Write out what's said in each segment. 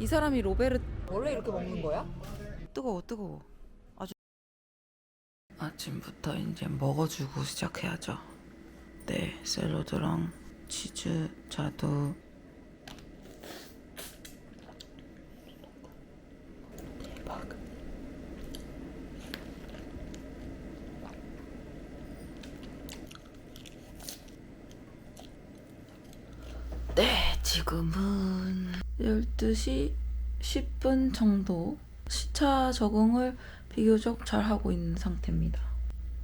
이 사람이 로베르 원래 이렇게 먹는 거야? 뜨거워 뜨거워. 아주 아침부터 이제 먹어주고 시작해야죠. 네 샐러드랑 치즈 자두. 대박. 네 지금은 12시 10분 정도 시차 적응을 비교적 잘 하고 있는 상태입니다.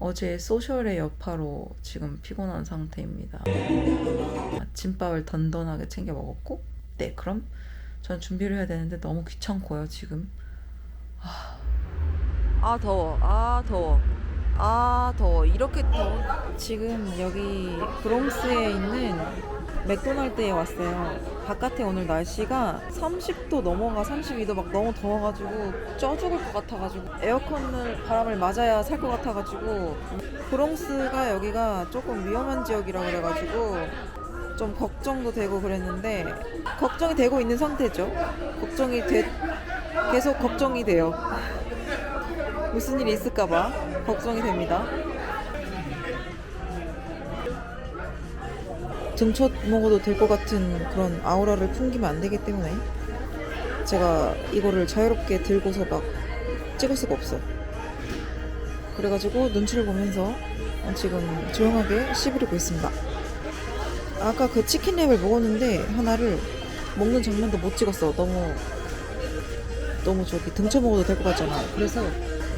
어제 소셜의 여파로 지금 피곤한 상태입니다. 아침밥을 던던하게 챙겨 먹었고, 네, 그럼 전 준비를 해야 되는데 너무 귀찮고요, 지금. 아, 아 더워, 아 더워, 아 더워. 이렇게 더워. 지금 여기 브롱스에 있는 맥도날드에 왔어요. 바깥에 오늘 날씨가 30도 넘어가 32도 막 너무 더워가지고 쪄 죽을 것 같아가지고 에어컨을 바람을 맞아야 살 것 같아가지고 브롱스가 여기가 조금 위험한 지역이라 그래가지고 좀 걱정도 되고 그랬는데 걱정이 되고 있는 상태죠. 걱정이 돼 계속 걱정이 돼요. 무슨 일이 있을까봐 걱정이 됩니다. 등쳐 먹어도 될 것 같은 그런 아우라를 풍기면 안 되기 때문에 제가 이거를 자유롭게 들고서 막 찍을 수가 없어. 그래가지고 눈치를 보면서 지금 조용하게 씹으려고 있습니다. 아까 그 치킨 랩을 먹었는데 하나를 먹는 장면도 못 찍었어. 너무 너무 저기 등쳐 먹어도 될 것 같잖아. 그래서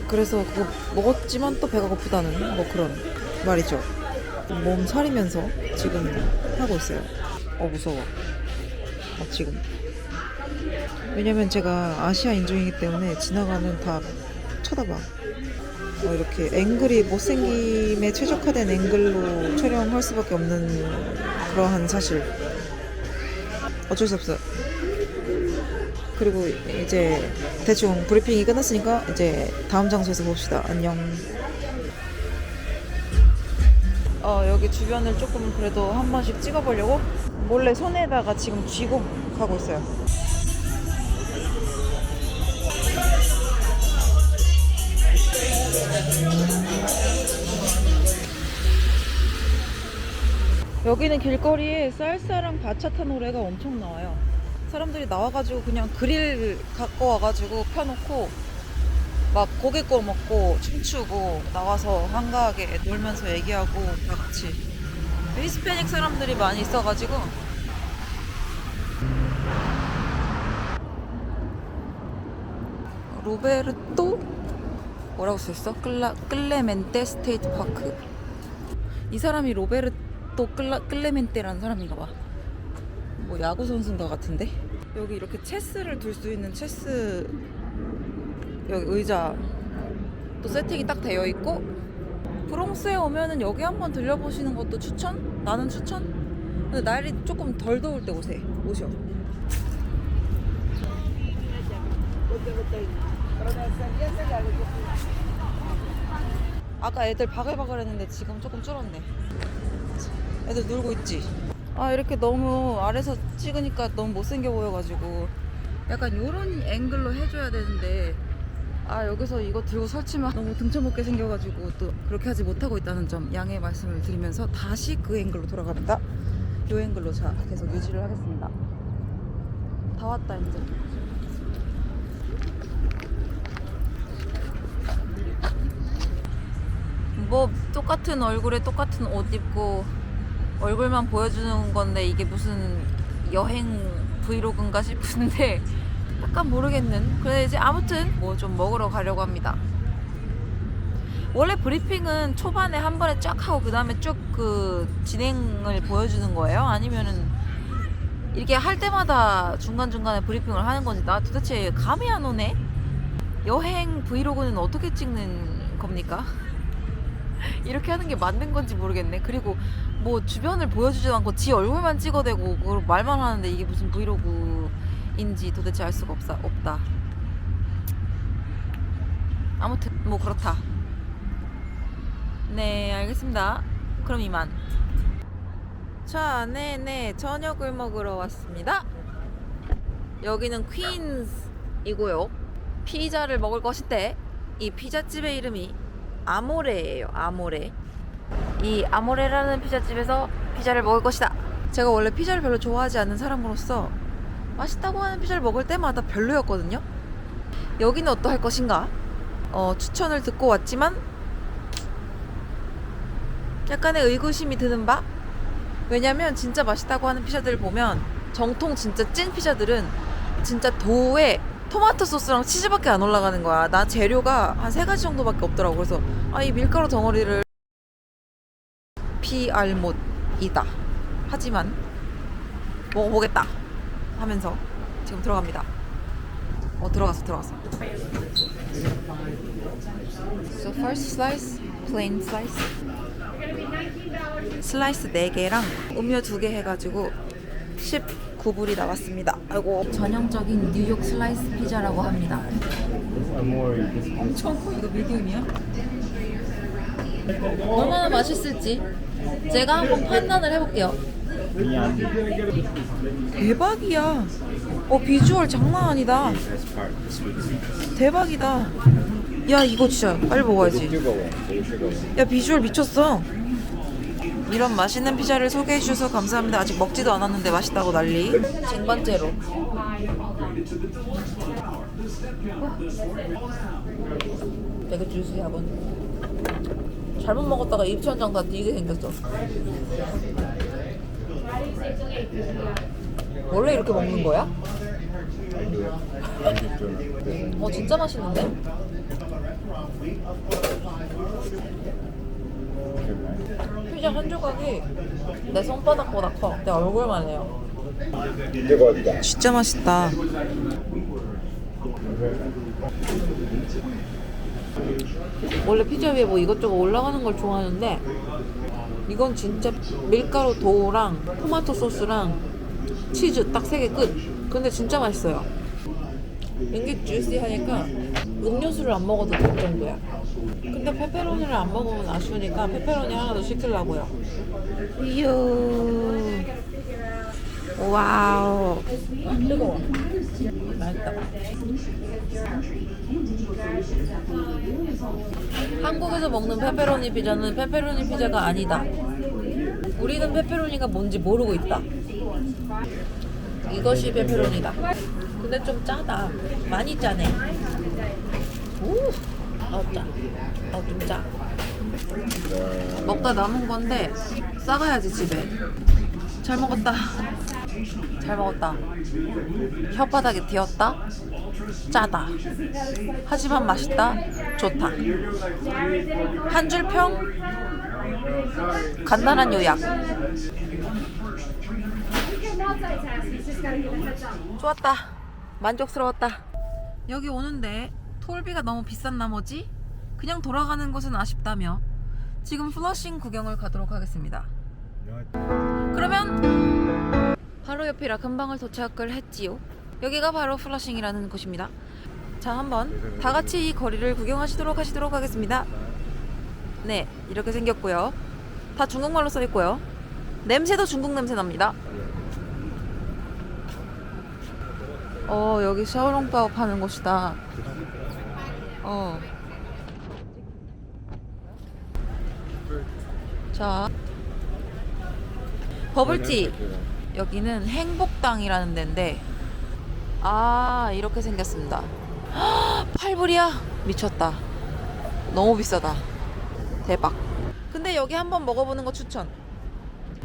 그래서 그거 먹었지만 또 배가 고프다는 뭐 그런 말이죠. 몸 사리면서 지금 하고 있어요. 어 무서워. 어, 지금. 왜냐면 제가 아시아 인종이기 때문에 지나가면 다 쳐다봐. 어, 이렇게 앵글이 못생김에 최적화된 앵글로 촬영할 수밖에 없는 그러한 사실. 어쩔 수 없어. 그리고 이제 대충 브리핑이 끝났으니까 이제 다음 장소에서 봅시다. 안녕. 어, 여기 주변을 조금 그래도 한 번씩 찍어보려고 몰래 손에다가 지금 쥐고 가고 있어요. 여기는 길거리에 쌀쌀한 바차타 노래가 엄청 나와요. 사람들이 나와가지고 그냥 그릴 갖고 와가지고 펴놓고 막 고기 구워 먹고 춤추고 나와서 한가하게 놀면서 얘기하고 다 같이. 히스패닉 사람들이 많이 있어가지고. 로베르토? 뭐라고 써있어? 끌라, 끌레멘테 스테이트 파크. 이 사람이 로베르토 끌라, 끌레멘테라는 사람인가 봐뭐 야구 선수인가 같은데? 여기 이렇게 체스를 둘 수 있는 체스 여기 의자 또 세팅이 딱 되어 있고 브롱스에 오면은 여기 한번 들려보시는 것도 추천? 나는 추천? 근데 날이 조금 덜 더울 때 오세요. 오셔. 아까 애들 바글바글 했는데 지금 조금 줄었네. 애들 놀고 있지? 아 이렇게 너무 아래서 찍으니까 너무 못생겨 보여가지고. 약간 요런 앵글로 해줘야 되는데 아 여기서 이거 들고 설치면 너무 등쳐먹게 생겨가지고 또 그렇게 하지 못하고 있다는 점 양해 말씀을 드리면서 다시 그 앵글로 돌아갑니다. 요 앵글로 자 계속 유지를 하겠습니다. 다 왔다 이제. 뭐 똑같은 얼굴에 똑같은 옷 입고 얼굴만 보여주는 건데 이게 무슨 여행 브이로그인가 싶은데 약간 모르겠는 그래 이제 아무튼 뭐 좀 먹으러 가려고 합니다 원래 브리핑은 초반에 한 번에 쫙 하고 그 다음에 쭉 그 진행을 보여주는 거예요 아니면은 이렇게 할 때마다 중간중간에 브리핑을 하는 건지 나 도대체 감이 안 오네 여행 브이로그는 어떻게 찍는 겁니까? 이렇게 하는 게 맞는 건지 모르겠네. 그리고 뭐 주변을 보여주지도 않고 지 얼굴만 찍어대고 그걸 말만 하는데 이게 무슨 브이로그 인지 도대체 알 수가 없다. 없다. 아무튼 뭐 그렇다. 네, 알겠습니다. 그럼 이만. 자, 네네 저녁을 먹으러 왔습니다. 여기는 퀸즈이고요. 피자를 먹을 것인데 이 피자집의 이름이 아모레예요. 아모레. 이 아모레라는 피자집에서 피자를 먹을 것이다. 제가 원래 피자를 별로 좋아하지 않는 사람으로서 맛있다고 하는 피자를 먹을 때마다 별로였거든요. 여기는 어떠할 것인가? 어, 추천을 듣고 왔지만 약간의 의구심이 드는 바? 왜냐면 진짜 맛있다고 하는 피자들을 보면 정통 진짜 찐 피자들은 진짜 도에 토마토 소스랑 치즈밖에 안 올라가는 거야. 나 재료가 한 세 가지 정도밖에 없더라고. 그래서 아 이 밀가루 덩어리를 피알못이다. 하지만 먹어보겠다 하면서 지금 들어갑니다. 어 들어갔어 들어갔어. So first slice, plain slice. 슬라이스 4개랑 음료 2개 해가지고 19불이 나왔습니다. 아이고 전형적인 뉴욕 슬라이스 피자라고 합니다. 엄청 커 이거 미디움이야? 얼마나 맛있을지 제가 한번 판단을 해볼게요. 대박이야. 어 비주얼 장난 아니다. 대박이다. 야 이거 진짜 빨리 먹어야지. 야 비주얼 미쳤어. 이런 맛있는 피자를 소개해 주셔서 감사합니다. 아직 먹지도 않았는데 맛있다고 난리. 쟁반째로. 되게 주스 야본. 잘못 먹었다가 입천장 다 뒤게 생겼어. 원래 이렇게 먹는 거야? 어 진짜 맛있는데? 피자 한 조각이 내 손바닥보다 커. 내 얼굴만 해요. 진짜 맛있다. 원래 피자 위에 뭐 이것저것 올라가는 걸 좋아하는데 이건 진짜 밀가루 도우랑 토마토 소스랑 치즈 딱 세 개 끝. 근데 진짜 맛있어요. 이게 주시 하니까 음료수를 안 먹어도 될 정도야. 근데 페페로니를 안 먹으면 아쉬우니까 페페로니 하나 더 시키려고요. 이유. 와우. 아, 뜨거워. 맛있다. 한국에서 먹는 페페로니 피자는 페페로니 피자가 아니다. 우리는 페페로니가 뭔지 모르고 있다. 이것이 페페로니다. 근데 좀 짜다. 많이 짜네. 오, 아우 짜. 아우 좀 짜. 먹다 남은 건데 싸가야지 집에. 잘 먹었다. 잘 먹었다. 혓바닥에 튀었다. 짜다. 하지만 맛있다. 좋다. 한 줄 평. 간단한 요약. 좋았다. 만족스러웠다. 여기 오는데 톨비가 너무 비싼 나머지 그냥 돌아가는 것은 아쉽다며 지금 플러싱 구경을 가도록 하겠습니다. 그러면 바로 옆이라 금방을 도착을 했지요. 여기가 바로 플러싱이라는 곳입니다. 자, 한번 다 같이 이 거리를 구경하시도록 하시도록 하겠습니다. 네, 이렇게 생겼고요. 다 중국말로 써 있고요. 냄새도 중국 냄새 납니다. 어, 여기 샤오롱바오 파는 곳이다. 어. 자. 버블티. 여기는 행복당이라는 데인데 아 이렇게 생겼습니다. 8불이야? 미쳤다. 너무 비싸다. 대박. 근데 여기 한번 먹어보는 거 추천.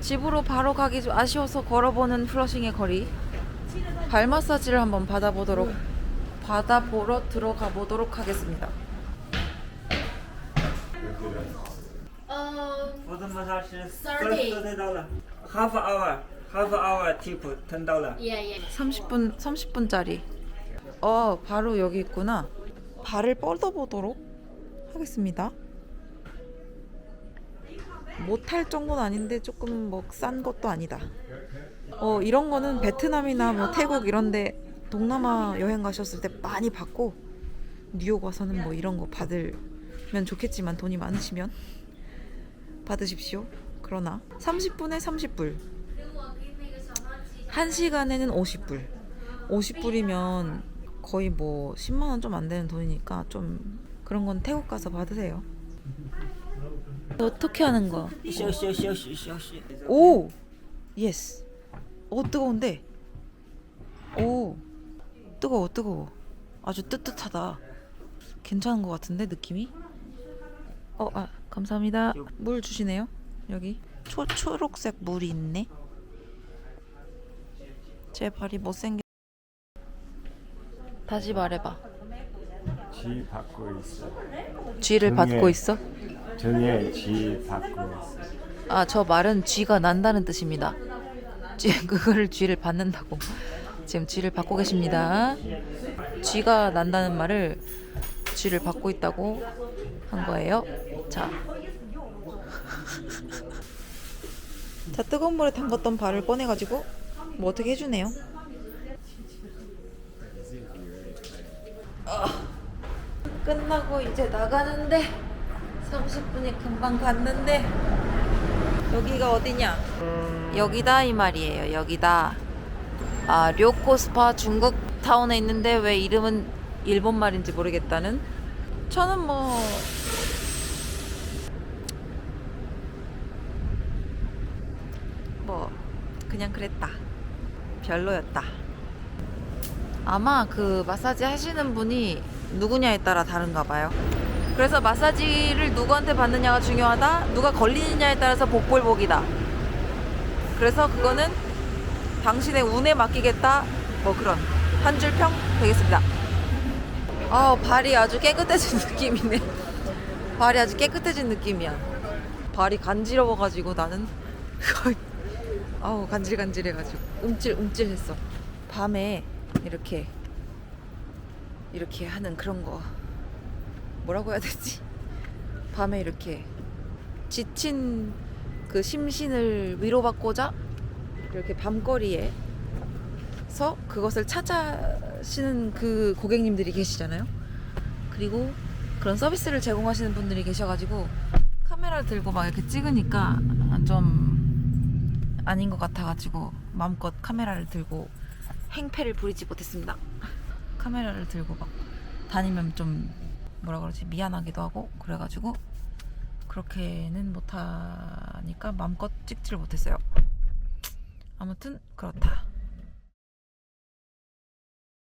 집으로 바로 가기 좀 아쉬워서 걸어보는 플러싱의 거리. 발 마사지를 한번 받아보도록 받아보러 들어가 보도록 하겠습니다. For Half hour, half hour tip ten dollar. Yeah, yeah. 30분 30분짜리. 어, 바로 여기 있구나. 발을 뻗어 보도록 하겠습니다. 못할 정도는 아닌데 조금 뭐 싼 것도 아니다. 어, 이런 거는 베트남이나 뭐 태국 이런 데 동남아 여행 가셨을 때 많이 받고 뉴욕 와서는 뭐 이런 거 받으면 좋겠지만 돈이 많으시면 받으십시오. 그러나 30분에 30불. 1시간에는 50불. 50불이면 거의 뭐 10만 원 좀 안 되는 돈이니까 좀 그런 건 태국 가서 받으세요. 어떻게 하는 거? 오! 예스. 오 어, 뜨거운데. 오. 뜨거워 뜨거워. 아주 뜨뜻하다. 괜찮은 것 같은데 느낌이? 어, 아, 감사합니다. 물 주시네요. 여기 초 초록색 물이 있네. 제 발이 못생겨. 다시 말해봐. 지 받고 있어. 쥐를. 받고 있어? 등에 지 받고 있어. 아, 저 말은 쥐가 난다는 뜻입니다. 쥐, 그거를 쥐를 받는다고. 지금 쥐를 받고 계십니다. 쥐가 난다는 말을 쥐를 받고 있다고 한 거예요. 자. 자, 뜨거운 물에 담갔던 발을 꺼내가지고 뭐 어떻게 해주네요. 아, 끝나고 이제 나가는데 30분이 금방 갔는데 여기가 어디냐? 여기다 이 말이에요. 여기다. 아, 료코 스파 중국 타운에 있는데 왜 이름은 일본 말인지 모르겠다는. 저는 뭐 뭐 그냥 그랬다. 별로였다. 아마 그 마사지 하시는 분이 누구냐에 따라 다른가 봐요. 그래서 마사지를 누구한테 받느냐가 중요하다. 누가 걸리느냐에 따라서 복불복이다. 그래서 그거는 당신의 운에 맡기겠다. 뭐 그런 한 줄 평 되겠습니다. 아 발이 아주 깨끗해진 느낌이네. 발이 아주 깨끗해진 느낌이야. 발이 간지러워가지고 나는 아우 간질간질해가지고 움찔움찔했어. 밤에 이렇게 이렇게 하는 그런 거 뭐라고 해야 되지? 밤에 이렇게 지친 그 심신을 위로받고자 이렇게 밤거리에 서 그것을 찾아시는 그 고객님들이 계시잖아요. 그리고 그런 서비스를 제공하시는 분들이 계셔가지고 카메라를 들고 막 이렇게 찍으니까 좀 아닌 것 같아가지고 마음껏 카메라를 들고 행패를 부리지 못했습니다. 카메라를 들고 막 다니면 좀 뭐라 그러지 미안하기도 하고 그래가지고 그렇게는 못하니까 마음껏 찍지를 못했어요. 아무튼 그렇다.